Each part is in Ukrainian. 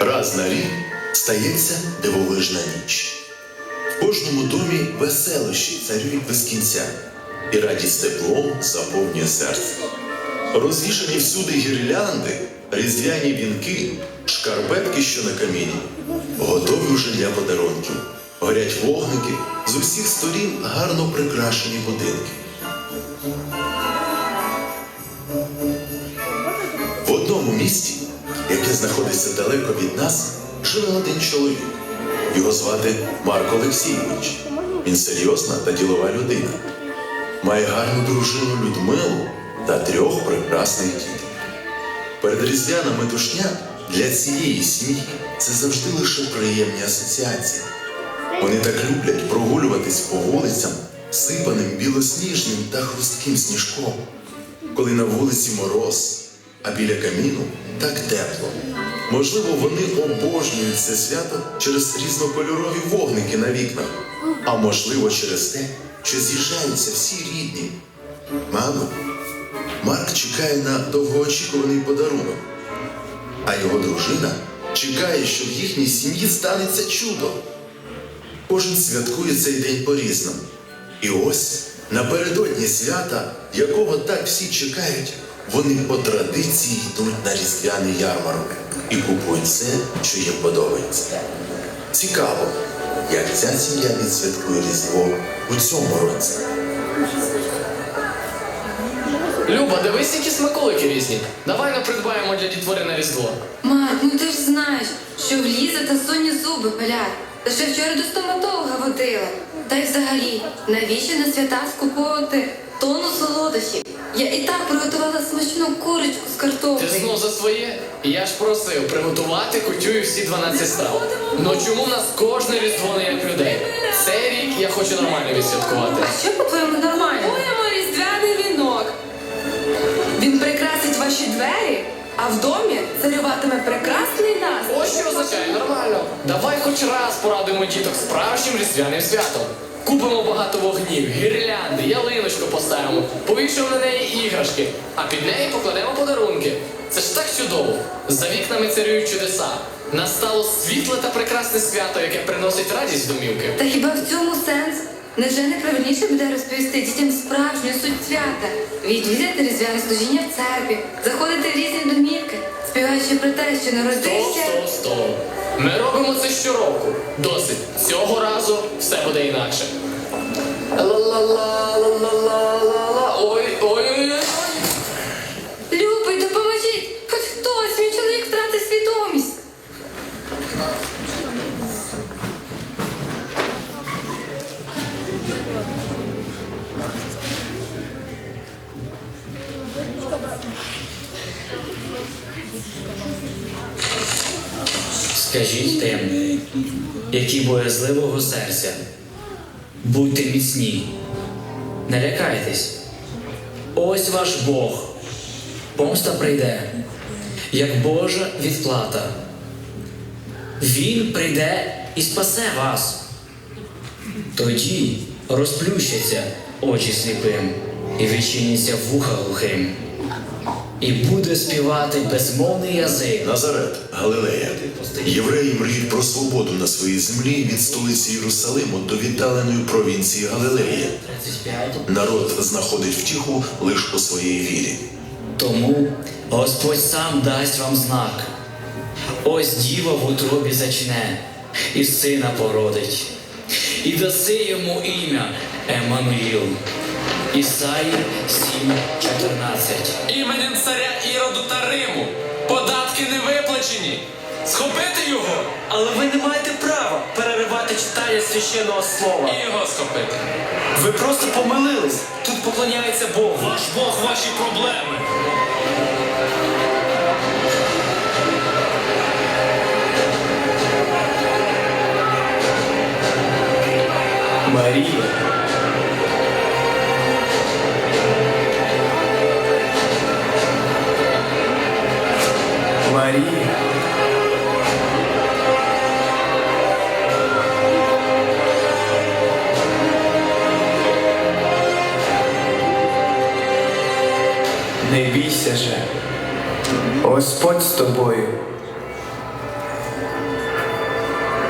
Раз на рік стається дивовижна ніч. В кожному домі веселощі царюють без кінця, і радість теплом заповнює серце. Розвішані всюди гірлянди, різдвяні вінки, шкарпетки, що на каміні, готові вже для подарунків. Горять вогники, з усіх сторін гарно прикрашені будинки. Місті, яке знаходиться далеко від нас, живе один чоловік. Його звати Марко Олексійович. Він серйозна та ділова людина. Має гарну дружину Людмилу та трьох прекрасних дітей. Перед різдвяна метушня для цієї сім'ї це завжди лише приємні асоціації. Вони так люблять прогулюватись по вулицям, сипаним білосніжним та хрустким сніжком, коли на вулиці мороз, а біля каміну так тепло. Можливо, вони обожнюють це свято через різнокольорові вогники на вікнах, а можливо, через те, що з'їжджаються всі рідні. Мамо, Марк чекає на довгоочікуваний подарунок, а його дружина чекає, що в їхній сім'ї станеться чудо. Кожен святкує цей день по-різному. І ось напередодні свята, якого так всі чекають, вони по традиції йдуть на різдвяний ярмарок і купують все, що їм подобається. Цікаво, як ця сім'я відсвяткує Різдво у цьому році. Люба, дивись, які смаколики різні. Давай не придбаємо для дітвори на Різдво. Марк, ну ти ж знаєш, що в Ліза та Соні зуби палять. Та ще вчора до стоматолога водила. Та й взагалі, навіщо на свята скуповувати тонну солодощів? Я і так приготувала смачну курочку з Ти картоплею. знов за своє? Я ж просив приготувати кутю і всі 12 страв. Ну чому в нас кожне різдво не як людей? Цей рік я хочу нормально відсвяткувати. А що по-твоєму нормально? Купуємо різдвяний вінок. Він прикрасить ваші двері, а в домі царюватиме прекрасний настрій. Ось що означає нормально. Давай хоч раз порадуємо діток справжнім різдвяним святом. Купимо багато вогнів, гірлянди, ялиночку поставимо, повішаємо на неї іграшки, а під неї покладемо подарунки. Це ж так чудово. За вікнами царюють чудеса. Настало світле та прекрасне свято, яке приносить радість домівки. Та хіба в цьому сенс? Невже не правильніше буде розповісти дітям справжню суть свята? Відвідати різдвяне служіння в церкві, заходити в різні домівки, співаючи про те, що Стоп, народився. стоп, стоп. Ми робимо це щороку. Досить. Цього разу все буде інакше. Ла-ла-ла-ла-ла-ла-ла. Скажіть тим, які боязливого серця, будьте міцні, не лякайтесь. Ось ваш Бог. Помста прийде, як Божа відплата. Він прийде і спасе вас. Тоді розплющаться очі сліпим і відчиняться вуха глухим. І буде співати безмовний язик. Назарет, Галилея. Євреї мріють про свободу на своїй землі від столиці Єрусалиму до віддаленої провінції Галилеї. Народ знаходить втіху лише у своїй вірі. Тому Господь сам дасть вам знак. Ось діва в утробі зачне, і сина породить, і даси йому ім'я Еммануїл. Ісаї 7:14. Іменем царя Іроду та Риму. Податки не виплачені. Схопити його Але ви не маєте права переривати читання священного слова. і його схопити. Ви просто помилились. Тут поклоняється Богу. Ваш Бог ваші проблеми. Марія. Марія. Не бійся же. Господь з тобою.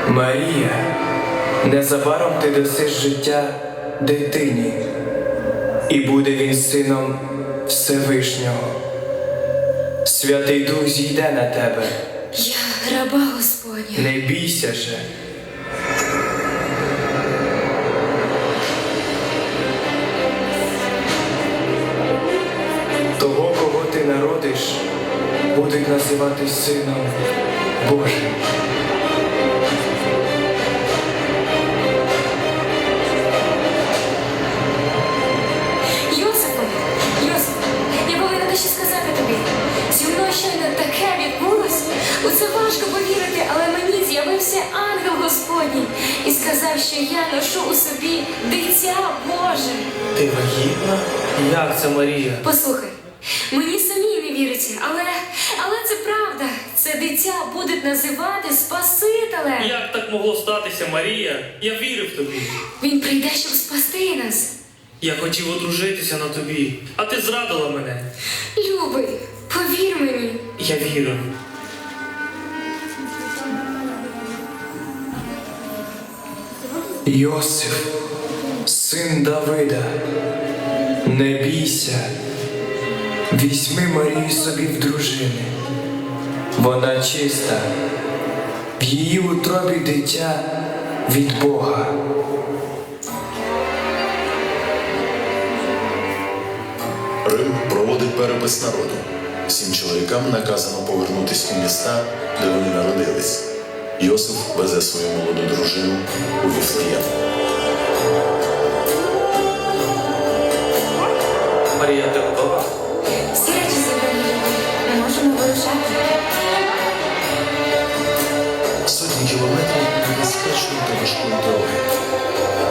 Марія, незабаром ти дасиш життя дитині, і буде він сином Всевишнього. Святий Дух зійде на тебе, Я раба Господня. не бійся же. Того, кого ти народиш, будуть називати Сином Божим. Вагітна? Як це Марія? Послухай, мені самі не віриться, але, але це правда. Це дитя будуть називати Спасителем. Як так могло статися, Марія? Я вірив тобі. Він прийде, щоб спасти нас. Я хотів одружитися на тобі, а ти зрадила мене. Любий, повір мені. Я вірив. Йосиф, син Давида, не бійся, візьми Марію собі в дружини. Вона чиста, в її утробі дитя від Бога. Рим проводить перепис народу. Всім чоловікам наказано повернутись у міста, де вони народились. Йосиф везе свою молоду дружину у Віфлеєм. Марія, ти готова? Всі речі зібрані. Ми можемо вирушати. Сотні кілометрів небезпечної та важкої дороги.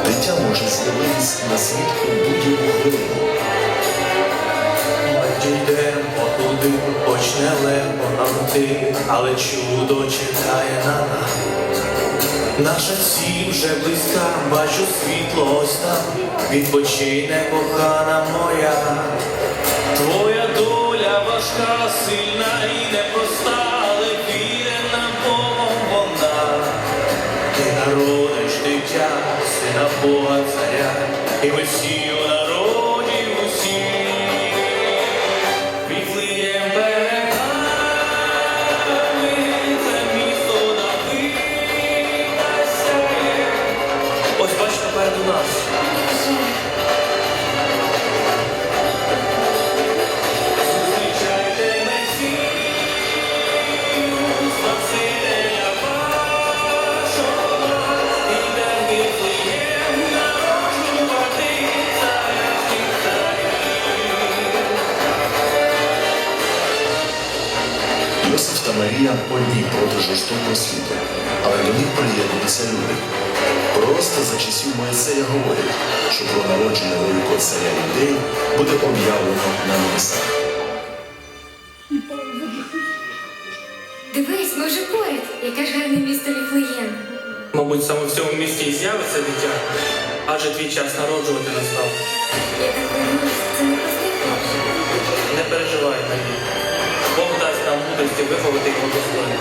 Дитя може з'явитись на світ у будь-яку хвилину. Дійдемо туди, почне легко нам йти, але чудо чекає на нас. Наша сім вже близька, бачу світло ось там, відпочине кохана моя. Твоя доля важка, сильна і непроста, але вірена Богом вона. Ти народиш дитя, сина Бога царя, і ми всі Дивись, ми вже поряд. Яке ж гарне місто Віфлеєм. Мабуть, саме в цьому місті і з'явиться дитя, адже твій час народжувати настав. Я так хвилююсь, це не простий. Не переживай, Марія. Бог дасть нам мудрості виховати його достойно.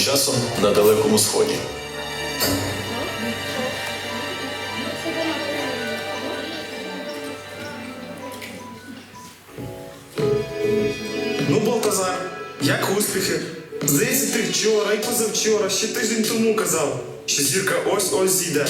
Часом на Далекому Сході. Ну, Балтазар, як успіхи? Здається, ти вчора і позавчора, ще тиждень тому казав, що зірка ось-ось зійде.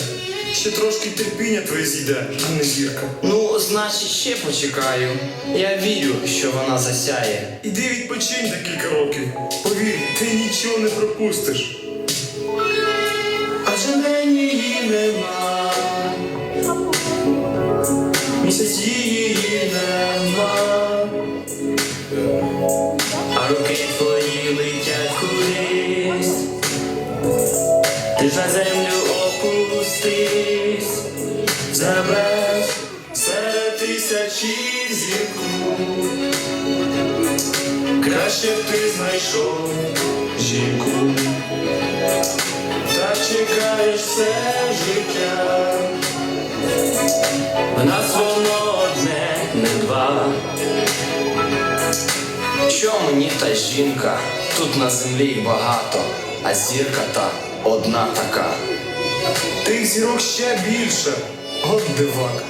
Ще трошки терпіння твоє зійде, а не зірка. Ну, значить, ще почекаю. Я вірю, що вона засяє. Іди відпочинь декілька років. Повір, ти нічого не пропустиш. Адже мені її нема. Місяць її Б ти знайшов жінку, так чекаєш все життя. В нас воно одне, не два. Що мені та жінка? Тут на землі багато, а зірка та одна така. Тих зірок ще більше. От дивак.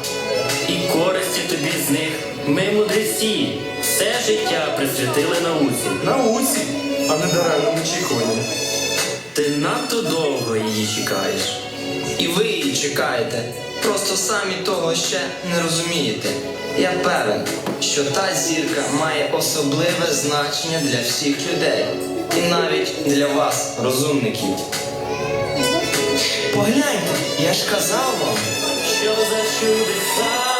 І користі тобі з них. Ми мудреці. Все життя присвятили науці. Науці, а не даремному чікуванню. Ти надто довго її чекаєш. І ви її чекаєте, просто самі того ще не розумієте. Я певен, що та зірка має особливе значення для всіх людей, і навіть для вас, розумників. Погляньте, я ж казав вам. що за чудеса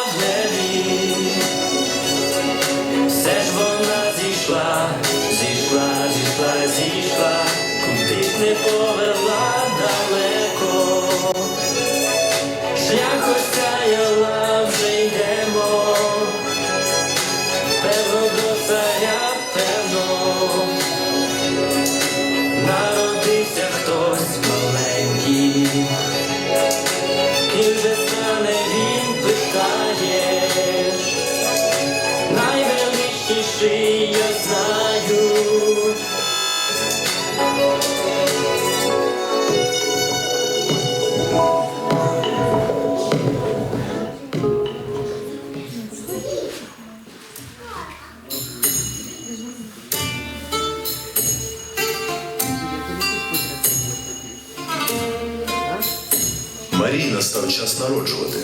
настав час народжувати.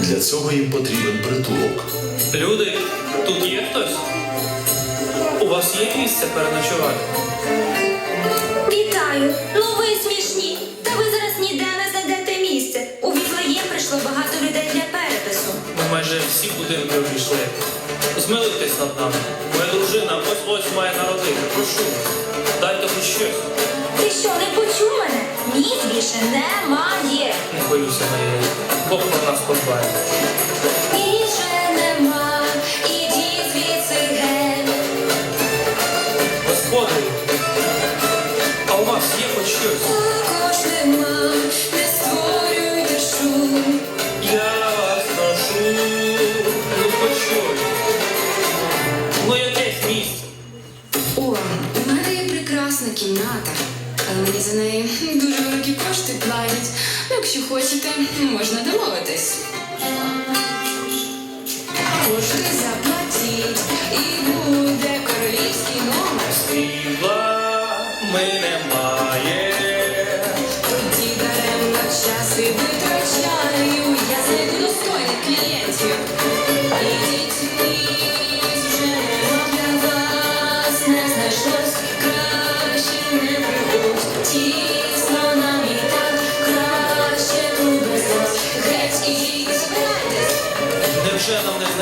Для цього їм потрібен притулок. Люди, тут є хтось? У вас є місце переночувати? Вітаю! Ну ви смішні! Та ви зараз ніде не знайдете місце. У Віфлеєм прийшло багато людей для перепису. Ми майже всі будинки обійшли. Змилуйтесь над нами. Моя дружина ось ось має народити. Прошу, дайте хоч щось. Ти що, не почув мене? Ні, більше немає. Не боюся моєї. Бог про нас нема.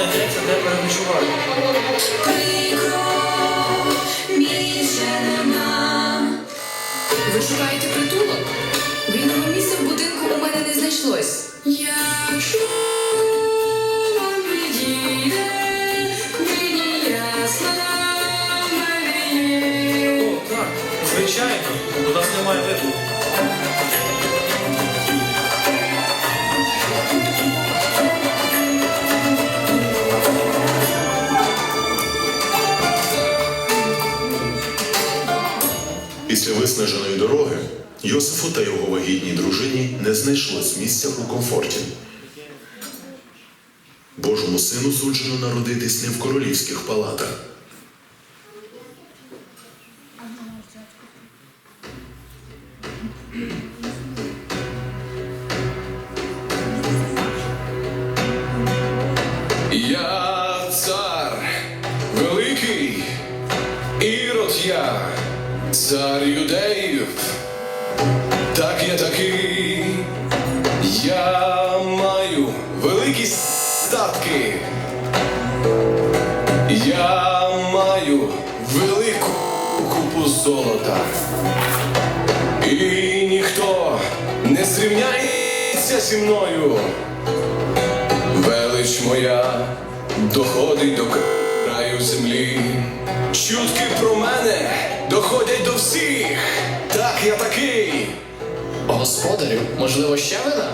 Нам де нема. Ви шукаєте притулок? Вільного місця в будинку у мене не знайшлось. Якщо вам підійде, мені ясно мене. О, так, звичайно, у нас немає вибору. Після виснаженої дороги Йосифу та його вагітній дружині не знайшлось місця у комфорті. Божому сину суджено народитись не в королівських палатах. Маю велику купу золота, і ніхто не зрівняється зі мною. Велич моя доходить до краю землі. Чутки про мене доходять до всіх. Так, я такий. Господарю, можливо, ще вина?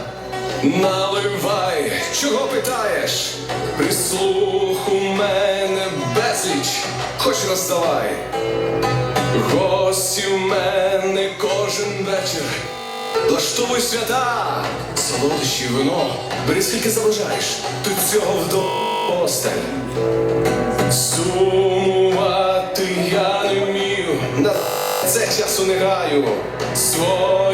Наливай, чого питаєш? Прислух у мене безліч, хоч роздавай. Гості в мене кожен вечір. Влаштовуй свята, солодощі, вино, бери скільки забажаєш, тут цього вдосталь. Сумувати я не вмію, на це часу не граю, своїм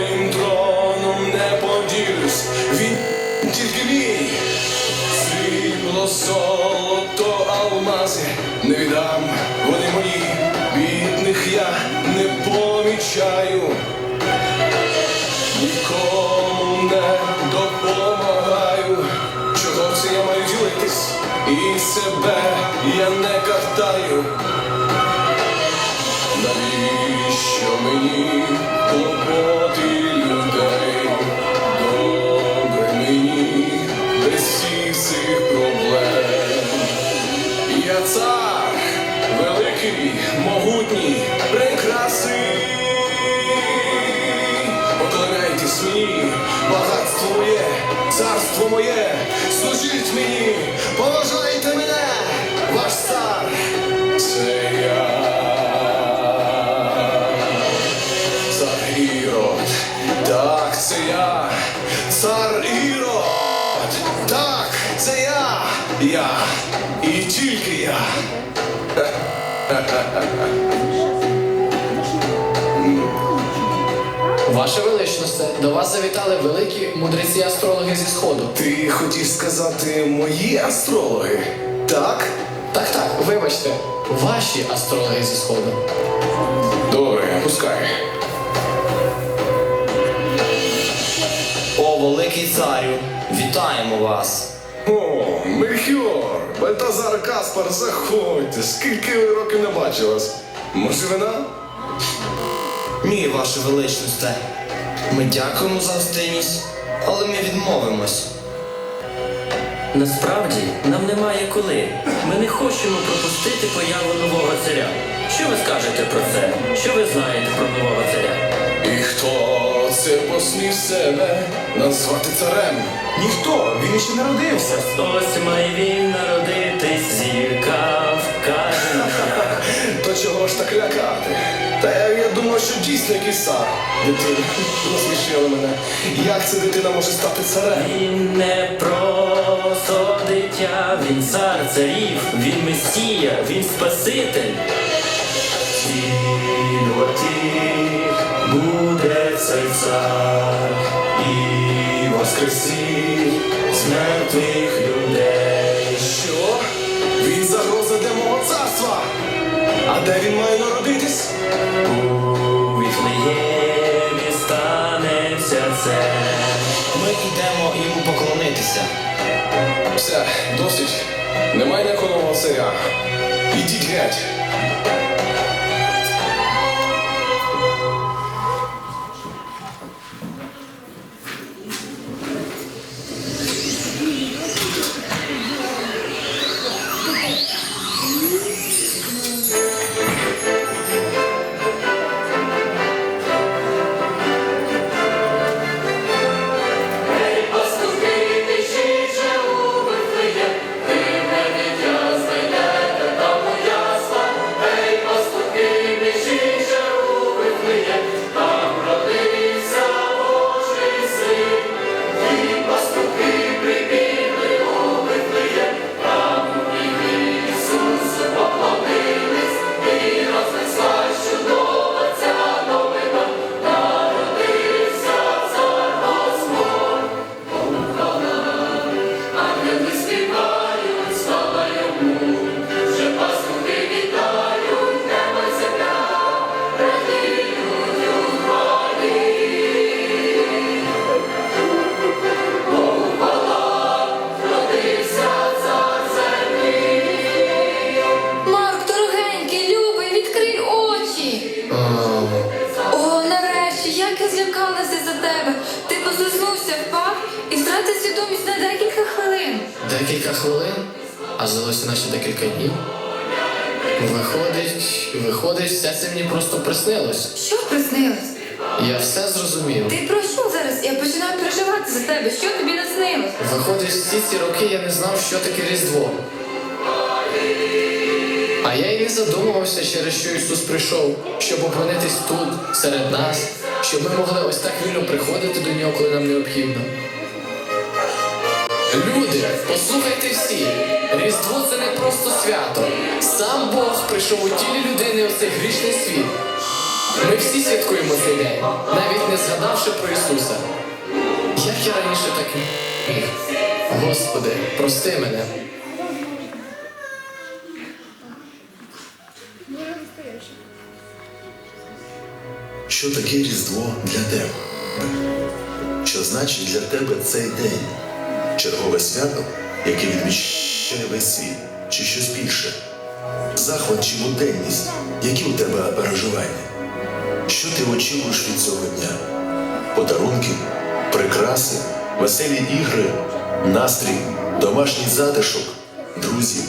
помічаю. Нікому не допомагаю, чого це я маю ділитись, і себе я не картаю. Навіщо мені клопоти людей? Добре мені без всіх цих проблем. Я цар, великий, могутній, царство моє, служіть мені, Ваше величносте, до вас завітали великі мудреці астрологи зі сходу. Ти хотів сказати мої астрологи, так? Так, так, вибачте, ваші астрологи зі сходу. Добре, пускай. О, великий царю, вітаємо вас. О, Мельхіор, Бальтазар Каспар, заходьте. Скільки ви років не бачив вас? Може вина? Ні, ваше величносте. Ми дякуємо за гостинність, але ми відмовимось. Насправді нам немає коли. Ми не хочемо пропустити появу нового царя. Що ви скажете про це? Що ви знаєте про нового царя? І хто це посмів себе назвати царем? Ніхто, він ще народився. Ось має він народитись, зірка. То чого ж так лякати? Та я, я думав, що дійсно якийсь цар. Дитина, насмішили мене. Як ця дитина може стати царем? Він не просто дитя, він цар царів, він месія, він спаситель. Цінувати буде цей цар і воскресить з де він має народитись? У Віфлеємі станеться це. Ми йдемо йому поклонитися. Все, досить. Немає на кого. Ідіть геть. Декілька хвилин, а здалося наче декілька днів. Виходить, виходить, все це мені просто приснилось. Що приснилось? Я все зрозумів. Ти про що зараз? Я починаю переживати за тебе. Що тобі наснилось? Виходить, всі ці роки я не знав, що таке Різдво. А я й не задумувався, через що Ісус прийшов, щоб опинитись тут, серед нас, щоб ми могли ось так вільно приходити до нього, коли нам необхідно. Люди, послухайте всі, Різдво це не просто свято. Сам Бог прийшов у тілі людини у цей грішний світ. Ми всі святкуємо цей день, навіть не згадавши про Ісуса. Як я раніше так міг? Господи, прости мене. Що таке Різдво для тебе? Що значить для тебе цей день? Чергове свято, яке відмічає весь світ, чи щось більше? Захват чи буденність? Які у тебе переживання? Що ти очікуєш від цього дня? Подарунки, прикраси, веселі ігри, настрій, домашній затишок, друзі.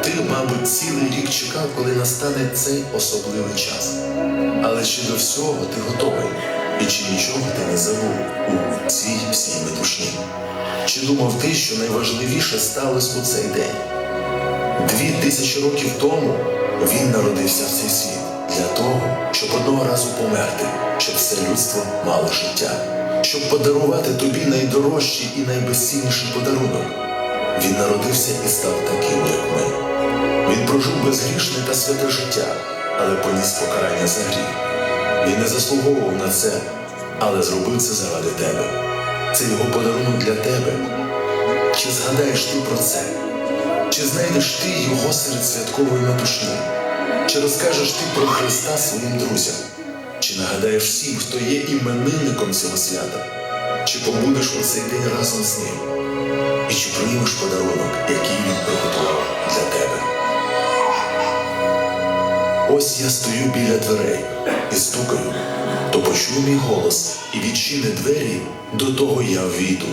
Ти, мабуть, цілий рік чекав, коли настане цей особливий час. Але чи до всього ти готовий? І чи нічого ти не забув у цій всій метушні? Чи думав ти, що найважливіше сталося у цей день? Дві тисячі років тому він народився в цей світ для того, щоб одного разу померти, щоб все людство мало життя, щоб подарувати тобі найдорожчий і найбезцінніший подарунок. Він народився і став таким, як ми. Він прожив безгрішне та святе життя, але поніс покарання за гріх. Він не заслуговував на це, але зробив це заради тебе. Це його подарунок для тебе. Чи згадаєш ти про це? Чи знайдеш ти його серед святкової метушні? Чи розкажеш ти про Христа своїм друзям? Чи нагадаєш всім, хто є іменинником цього свята? Чи побудеш у цей день разом з ним? І чи приймеш подарунок, який він приготував для тебе? Ось я стою біля дверей і стукаю, то почув мій голос і відчини двері, до того я війду.